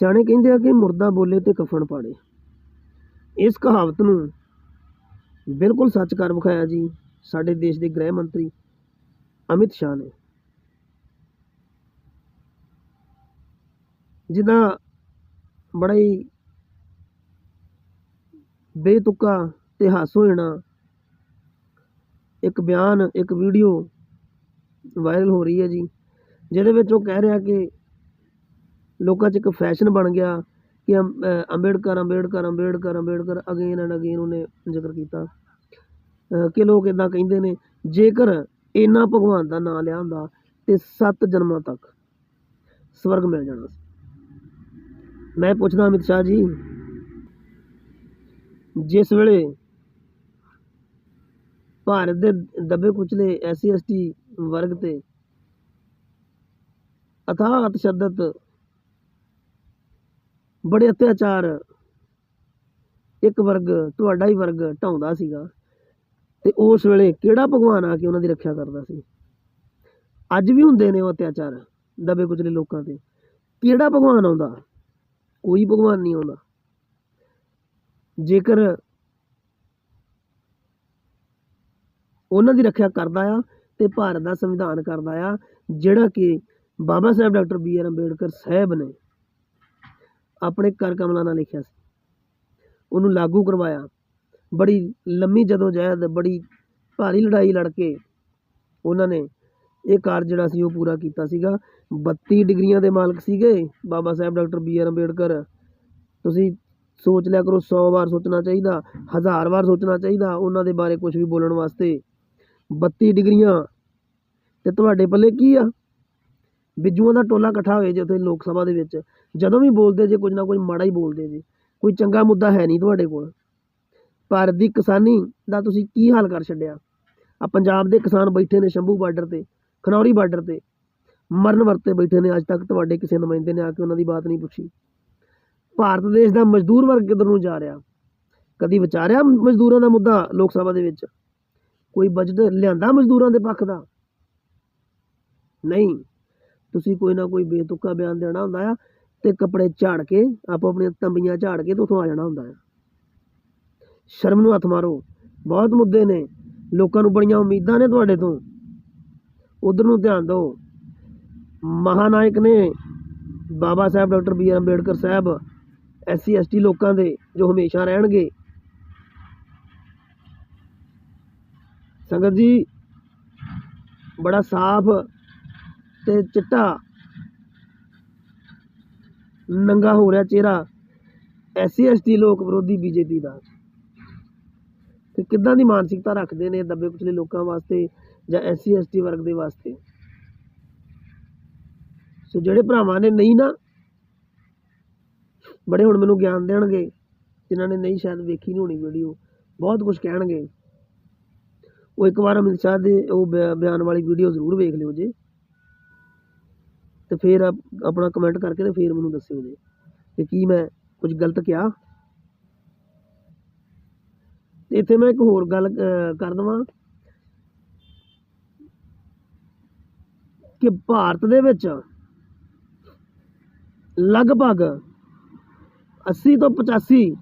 ਸਿਆਣੇ ਕਹਿੰਦੇ ਆ ਕਿ ਮੁਰਦਾ ਬੋਲੇ ਤੇ ਕਫਨ ਪਾੜੇ। ਇਸ ਕਹਾਵਤ ਨੂੰ ਬਿਲਕੁਲ ਸੱਚ ਕਰ ਵਿਖਾਇਆ ਜੀ ਸਾਡੇ ਦੇਸ਼ ਦੇ ਗ੍ਰਹਿ ਮੰਤਰੀ ਅਮਿਤ ਸ਼ਾਹ ਨੇ। ਜਿਹਦਾ ਬੜਾ ਹੀ ਬੇਤੁਕਾ ਤੇ ਹਾਸੋ ਜਾਣਾ ਇੱਕ ਬਿਆਨ, ਇੱਕ ਵੀਡੀਓ ਵਾਇਰਲ ਹੋ ਰਹੀ ਹੈ ਜੀ, ਜਿਹਦੇ ਵਿੱਚ ਉਹ ਕਹਿ ਰਿਹਾ ਕਿ ਲੋਕਾਂ 'ਚ ਇੱਕ ਫੈਸ਼ਨ ਬਣ ਗਿਆ ਕਿ ਅੰਬ- Ambedkar Ambedkar Ambedkar Ambedkar again and again ਉਹਨੇ ਜ਼ਿਕਰ ਕੀਤਾ। ਕਿ ਲੋਕ ਇਦਾਂ ਕਹਿੰਦੇ ਨੇ, ਜੇਕਰ ਇਹਨਾਂ ਭਗਵਾਨ ਦਾ ਨਾਮ ਲਿਆ ਹੁੰਦਾ ਤੇ ਸੱਤ ਜਨਮਾਂ ਤੱਕ ਸਵਰਗ ਮਿਲ ਜਾਣਾ ਸੀ। ਮੈਂ ਪੁੱਛਦਾ ਅਮਿਤ ਸ਼ਾਹ ਜੀ, ਜਿਸ ਵੇਲੇ ਭਾਰਤ ਦੇ ਦੱਬੇ ਕੁਚਲੇ ਐਸਸੀ ਐਸਟੀ ਵਰਗ ਤੇ ਅਥਾਹ ਤਸ਼ੱਦਦ ਬੜੇ ਅਤਿਆਚਾਰ ਇੱਕ ਵਰਗ, ਤੁਹਾਡਾ ਹੀ ਵਰਗ ਢਾਉਂਦਾ ਸੀਗਾ ਤੇ ਉਸ ਵੇਲੇ ਕਿਹੜਾ ਭਗਵਾਨ ਆ ਕੇ ਉਹਨਾਂ ਦੀ ਰੱਖਿਆ ਕਰਦਾ ਸੀ? ਅੱਜ ਵੀ ਹੁੰਦੇ ਨੇ ਉਹ ਅਤਿਆਚਾਰ ਦਬੇ ਕੁਚਲੇ ਲੋਕਾਂ ਤੇ। ਕਿਹੜਾ ਭਗਵਾਨ ਆਉਂਦਾ? ਕੋਈ ਭਗਵਾਨ ਨਹੀਂ ਆਉਂਦਾ। ਜੇਕਰ ਉਹਨਾਂ ਦੀ ਰੱਖਿਆ ਕਰਦਾ ਆ ਤੇ ਭਾਰਤ ਦਾ ਸੰਵਿਧਾਨ ਕਰਦਾ ਆ, ਜਿਹੜਾ ਕਿ Baba Saheb doctor B R Ambedkar Saheb ਨੇ ਆਪਣੇ ਕਰ ਕਮਲਾਂ ਨਾਲ ਲਿਖਿਆ ਸੀ। ਉਹਨੂੰ ਲਾਗੂ ਕਰਵਾਇਆ। ਬੜੀ ਲੰਮੀ ਜਦੋਂ ਜਹਿਦ, ਬੜੀ ਭਾਰੀ ਲੜਾਈ ਲੜ ਕੇ ਉਹਨਾਂ ਨੇ ਇਹ ਕਾਰਜ ਜਿਹੜਾ ਸੀ ਉਹ ਪੂਰਾ ਕੀਤਾ ਸੀਗਾ। 32 ਡਿਗਰੀਆਂ ਦੇ ਮਾਲਕ ਸੀਗੇ Baba Saheb doctor B R Ambedkar. ਤੁਸੀਂ ਸੋਚ ਲਿਆ ਕਰੋ 100 ਵਾਰ ਸੋਚਣਾ ਚਾਹੀਦਾ, ਹਜ਼ਾਰ ਵਾਰ ਸੋਚਣਾ ਚਾਹੀਦਾ ਉਹਨਾਂ ਦੇ ਬਾਰੇ ਕੁਝ ਵੀ ਬੋਲਣ ਵਾਸਤੇ। 32 ਡਿਗਰੀਆਂ ਤੇ ਤੁਹਾਡੇ ਪੱਲੇ ਕੀ ਆ? ਬਿੱਜੂਆਂ ਦਾ ਟੋਲਾ ਇਕੱਠਾ ਹੋਏ ਜੇ ਉੱਥੇ ਲੋਕ ਸਭਾ ਦੇ ਵਿੱਚ, ਜਦੋਂ ਵੀ ਬੋਲਦੇ ਜੇ, ਕੁਝ ਨਾ ਕੁਝ ਮਾੜਾ ਹੀ ਬੋਲਦੇ ਜੇ। ਕੋਈ ਚੰਗਾ ਮੁੱਦਾ ਹੈ ਨਹੀਂ ਤੁਹਾਡੇ ਕੋਲ। ਭਾਰਤ ਦੀ ਕਿਸਾਨੀ ਦਾ ਤੁਸੀਂ ਕੀ ਹਾਲ ਕਰ ਛੱਡਿਆ? ਆ ਪੰਜਾਬ ਦੇ ਕਿਸਾਨ ਬੈਠੇ ਨੇ ਸ਼ੰਭੂ ਬਾਰਡਰ ਤੇ, ਖਨੌਰੀ ਬਾਰਡਰ ਤੇ। ਮਰਨ ਵਰਤੇ ਬੈਠੇ ਨੇ, ਅੱਜ ਤੱਕ ਤੁਹਾਡੇ ਕਿਸੇ ਨੁਮਾਇੰਦੇ ਨੇ ਆ ਕੇ ਉਹਨਾਂ ਦੀ ਬਾਤ ਨਹੀਂ ਪੁੱਛੀ। ਭਾਰਤ ਦੇਸ਼ ਦਾ ਮਜ਼ਦੂਰ ਵਰਗ ਕਿੱਧਰ ਨੂੰ ਜਾ ਰਿਹਾ? ਕਦੀ ਵਿਚਾਰਿਆ ਮਜ਼ਦੂਰਾਂ ਦਾ ਮੁੱਦਾ ਲੋਕ ਸਭਾ ਦੇ ਵਿੱਚ? ਕੋਈ ਬਜਟ ਲਿਆਂਦਾ ਮਜ਼ਦੂਰਾਂ ਦੇ ਪੱਖ ਦਾ? ਨਹੀਂ। ਤੁਸੀਂ ਕੋਈ ਨਾ ਕੋਈ ਬੇਤੁਕਾ ਬਿਆਨ ਦੇਣਾ ਹੁੰਦਾ ਆ ਤੇ ਕੱਪੜੇ ਝਾੜ ਕੇ, ਆਪੋ ਆਪਣੀਆਂ ਤੰਬੀਆਂ ਝਾੜ ਕੇ ਤੇ ਉੱਥੋਂ ਆ ਜਾਣਾ ਹੁੰਦਾ ਆ। ਸ਼ਰਮ ਨੂੰ ਹੱਥ ਮਾਰੋ। ਬਹੁਤ ਮੁੱਦੇ ਨੇ। ਲੋਕਾਂ ਨੂੰ ਬੜੀਆਂ ਉਮੀਦਾਂ ਨੇ ਤੁਹਾਡੇ ਤੋਂ। ਉਧਰ ਨੂੰ ਧਿਆਨ ਦਿਓ। ਮਹਾਨਾਇਕ ਨੇ Baba Saheb doctor B R Ambedkar Saheb SC ST ਲੋਕਾਂ ਦੇ ਜੋ ਹਮੇਸ਼ਾ ਰਹਿਣਗੇ। ਸੰਗਤ ਜੀ, ਬੜਾ ਸਾਫ਼ ਤੇ ਚਿੱਟਾ ਨੰਗਾ ਹੋ ਰਿਹਾ ਚਿਹਰਾ। ਐਸਸੀ, ਐਸਟੀ ਲੋਕ ਵਿਰੋਧੀ ਬੀਜੇਪੀ ਦਾ। ਤੇ ਕਿੱਦਾਂ ਦੀ ਮਾਨਸਿਕਤਾ ਰੱਖਦੇ ਨੇ ਦੱਬੇ ਕੁਚਲੇ ਲੋਕਾਂ ਵਾਸਤੇ ਜਾਂ ਐਸਸੀ, ਐਸਟੀ ਵਰਗ ਦੇ ਵਾਸਤੇ? ਸੋ ਜਿਹੜੇ ਭਰਾਵਾਂ ਨੇ ਨਹੀਂ ਨਾ, ਬੜੇ ਹੁਣ ਮੈਨੂੰ ਗਿਆਨ ਦੇਣਗੇ, ਜਿਨ੍ਹਾਂ ਨੇ ਨਹੀਂ ਸ਼ਾਇਦ ਵੇਖੀ ਨਹੀਂ ਹੋਣੀ ਵੀਡੀਓ, ਬਹੁਤ ਕੁਝ ਕਹਿਣਗੇ। ਉਹ ਇੱਕ ਵਾਰ ਅਮਿਤ ਸ਼ਾਹ ਦੇ ਉਹ ਬਿਆ- ਬਿਆਨ ਵਾਲੀ ਵੀਡੀਓ ਜ਼ਰੂਰ ਵੇਖ ਲਿਓ ਜੇ। ਤੇ ਫਿਰ ਆਪ- ਆਪਣਾ ਕਮੈਂਟ ਕਰਕੇ ਤੇ ਫਿਰ ਮੈਨੂੰ ਦੱਸਿਓ ਜੇ ਕਿ ਕੀ ਮੈਂ ਕੁਝ ਗਲਤ ਕਿਹਾ। ਇੱਥੇ ਮੈਂ ਇੱਕ ਹੋਰ ਗੱਲ ਕਰ ਦਵਾਂ ਕਿ ਭਾਰਤ ਦੇ ਵਿੱਚ ਲਗਭਗ 80 ਤੋਂ 85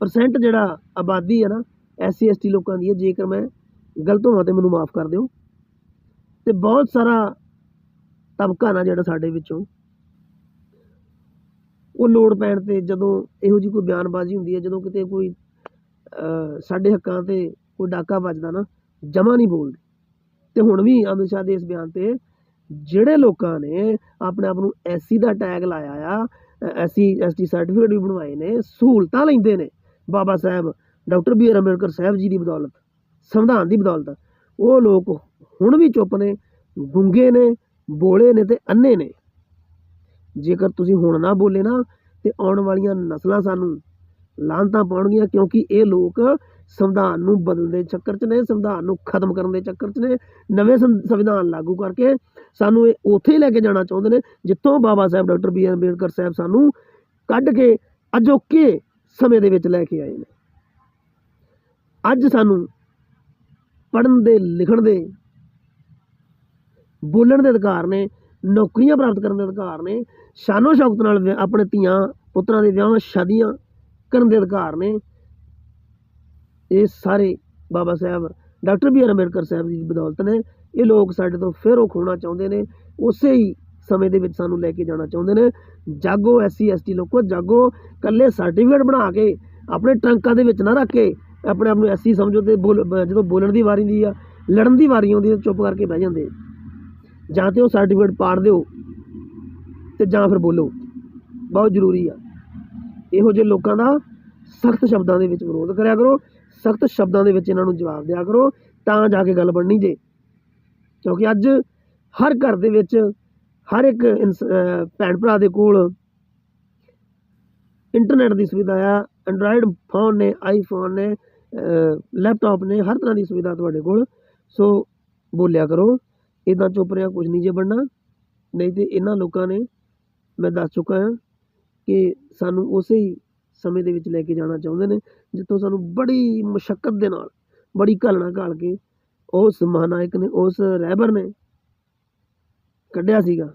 ਪਰਸੈਂਟ ਜਿਹੜਾ ਆਬਾਦੀ ਹੈ ਨਾ, ਐਸਸੀ ਐਸਟੀ ਲੋਕਾਂ ਦੀ ਹੈ, ਜੇਕਰ ਮੈਂ ਗਲਤ ਹੋਵਾਂ ਤੇ ਮੈਨੂੰ ਮਾਫ ਕਰ ਦਿਓ। ਤੇ ਬਹੁਤ ਸਾਰਾ ਤਬਕਾ ਨਾ ਜਿਹੜਾ ਸਾਡੇ ਵਿੱਚੋਂ। ਉਹ ਲੋੜ ਪੈਣ ਤੇ ਜਦੋਂ ਇਹੋ ਜੀ ਕੋਈ ਬਿਆਨਬਾਜ਼ੀ ਹੁੰਦੀ ਹੈ, ਜਦੋਂ ਕਿਤੇ ਕੋਈ ਸਾਡੇ ਹੱਕਾਂ ਤੇ ਕੋਈ ਡਾਕਾ ਵੱਜਦਾ ਨਾ, ਜਮਾ ਨਹੀਂ ਬੋਲਦੇ। ਤੇ ਹੁਣ ਵੀ ਅਮਿਤ ਸ਼ਾਹ ਦੇ ਇਸ ਬਿਆਨ ਤੇ ਜਿਹੜੇ ਲੋਕਾਂ ਨੇ ਆਪਣੇ ਆਪ ਨੂੰ ਐਸਸੀ ਦਾ ਟੈਗ ਲਾਇਆ ਆ ਐਸਸੀ, ਐਸਟੀ ਸਰਟੀਫਿਕੇਟ ਵੀ ਬਣਵਾਏ ਨੇ, ਸਹੂਲਤਾਂ ਲੈਂਦੇ ਨੇ। Baba Saheb, doctor B R Ambedkar Saheb ji ਦੀ ਬਦੌਲਤ, ਸੰਵਿਧਾਨ ਦੀ ਬਦੌਲਤ। ਉਹ ਲੋਕ ਹੁਣ ਵੀ ਚੁੱਪ ਨੇ ਗੁੰਗੇ ਨੇ, ਬੋਲੇ ਨੇ ਤੇ ਅੰਨੇ ਨੇ। ਜੇਕਰ ਤੁਸੀਂ ਹੁਣ ਨਾ ਬੋਲੇ ਨਾ, ਤੇ ਆਉਣ ਵਾਲੀਆਂ ਨਸਲਾਂ ਸਾਨੂੰ ਲਾਂਤਾਂ ਪਾਉਣਗੀਆਂ, ਕਿਉਂਕਿ ਇਹ ਲੋਕ ਸੰਵਿਧਾਨ ਨੂੰ ਬਦਲਣ ਦੇ ਚੱਕਰ 'ਚ ਨੇ, ਸੰਵਿਧਾਨ ਨੂੰ ਖਤਮ ਕਰਨ ਦੇ ਚੱਕਰ 'ਚ ਨੇ। ਨਵੇਂ ਸੰਵਿਧਾਨ ਲਾਗੂ ਕਰਕੇ ਸਾਨੂੰ ਇਹ ਉੱਥੇ ਹੀ ਲੈ ਕੇ ਜਾਣਾ ਚਾਹੁੰਦੇ ਨੇ, ਜਿੱਥੋਂ Baba Saheb doctor B R Ambedkar Saheb ਸਾਨੂੰ ਕੱਢ ਕੇ ਅਜੋਕੇ ਸਮੇਂ ਦੇ ਵਿੱਚ ਲੈ ਕੇ ਆਏ ਨੇ। ਅੱਜ ਸਾਨੂੰ ਪੜ੍ਹਨ ਦੇ, ਲਿਖਣ ਦੇ ਬੋਲਣ ਦੇ ਅਧਿਕਾਰ ਨੇ, ਨੌਕਰੀਆਂ ਪ੍ਰਾਪਤ ਕਰਨ ਦੇ ਅਧਿਕਾਰ ਨੇ, ਸ਼ਾਨੋ ਸ਼ੌਕਤ ਨਾਲ ਵਿਆਹ- ਆਪਣੇ ਧੀਆਂ, ਪੁੱਤਰਾਂ ਦੇ ਵਿਆਹਾਂ, ਸ਼ਾਦੀਆਂ ਕਰਨ ਦੇ ਅਧਿਕਾਰ ਨੇ। ਇਹ ਸਾਰੇ Baba Saheb, doctor B R Ambedkar Saheb ਦੀ ਬਦੌਲਤ ਨੇ। ਇਹ ਲੋਕ ਸਾਡੇ ਤੋਂ ਫਿਰ ਉਹ ਖੋਣਾ ਚਾਹੁੰਦੇ ਨੇ, ਉਸੇ ਹੀ ਸਮੇਂ ਦੇ ਵਿੱਚ ਸਾਨੂੰ ਲੈ ਕੇ ਜਾਣਾ ਚਾਹੁੰਦੇ ਨੇ। ਜਾਗੋ ਐਸਸੀ, ਐਸਟੀ ਲੋਕੋ, ਜਾਗੋ ਕੱਲੇ ਸਰਟੀਫਿਕੇਟ ਬਣਾ ਕੇ, ਆਪਣੇ ਟਰੰਕਾਂ ਦੇ ਵਿੱਚ ਨਾ ਰੱਖ ਕੇ, ਆਪਣੇ ਆਪ ਨੂੰ ਐਸਸੀ ਸਮਝੋ ਤੇ ਬੋਲ, ਜਦੋਂ ਬੋਲਣ ਦੀ ਵਾਰੀ ਹੁੰਦੀ ਆ, ਲੜਨ ਦੀ ਵਾਰੀ ਆਉਂਦੀ ਤਾਂ ਚੁੱਪ ਕਰਕੇ ਬਹਿ ਜਾਂਦੇ ਜਾਂ ਤੇ ਉਹ ਸਰਟੀਫਿਕੇਟ ਪਾੜ ਦਿਓ ਤੇ ਜਾਂ ਫਿਰ ਬੋਲੋ। ਬਹੁਤ ਜ਼ਰੂਰੀ ਆ। ਇਹੋ ਜਿਹੇ ਲੋਕਾਂ ਦਾ ਸਖਤ ਸ਼ਬਦਾਂ ਦੇ ਵਿੱਚ ਵਿਰੋਧ ਕਰਿਆ ਕਰੋ, ਸਖਤ ਸ਼ਬਦਾਂ ਦੇ ਵਿੱਚ ਇਹਨਾਂ ਨੂੰ ਜਵਾਬ ਦਿਆ ਕਰੋ, ਤਾਂ ਜਾ ਕੇ ਗੱਲ ਬਣਨੀ ਜੇ। ਕਿਉਂਕਿ ਅੱਜ ਹਰ ਘਰ ਦੇ ਵਿੱਚ ਹਰ ਇੱਕ ਇਨਸ- ਭੈਣ ਭਰਾ ਦੇ ਕੋਲ ਇੰਟਰਨੈਟ ਦੀ ਸੁਵਿਧਾ ਆ ਐਂਡਰਾਇਡ ਫੋਨ ਨੇ ਆਈਫੋਨ ਨੇ ਲੈਪਟਾਪ ਨੇ, ਹਰ ਤਰ੍ਹਾਂ ਦੀ ਸੁਵਿਧਾ ਤੁਹਾਡੇ ਕੋਲ। ਸੋ ਬੋਲਿਆ ਕਰੋ ਇਦਾਂ ਚੁੱਪ ਰਿਹਾ ਕੁਝ ਨਹੀਂ ਜੇ ਬਣਨਾ। ਨਹੀਂ ਤੇ ਇਹਨਾਂ ਲੋਕਾਂ ਨੇ ਮੈਂ ਦੱਸ ਚੁੱਕਾ ਹਾਂ ਕਿ ਸਾਨੂੰ ਉਸੇ ਹੀ ਸਮੇਂ ਦੇ ਵਿੱਚ ਲੈ ਕੇ ਜਾਣਾ ਚਾਹੁੰਦੇ ਨੇ, ਜਿੱਥੋਂ ਸਾਨੂੰ ਬੜੀ ਮੁਸ਼ਕਲ ਦੇ ਨਾਲ, ਬੜੀ ਘਾਲਣਾ ਘਾਲ ਕੇ ਉਸ ਮਹਾਨਾਇਕ ਨੇ, ਉਸ ਰਹਿਬਰ ਨੇ ਕੱਢਿਆ ਸੀਗਾ।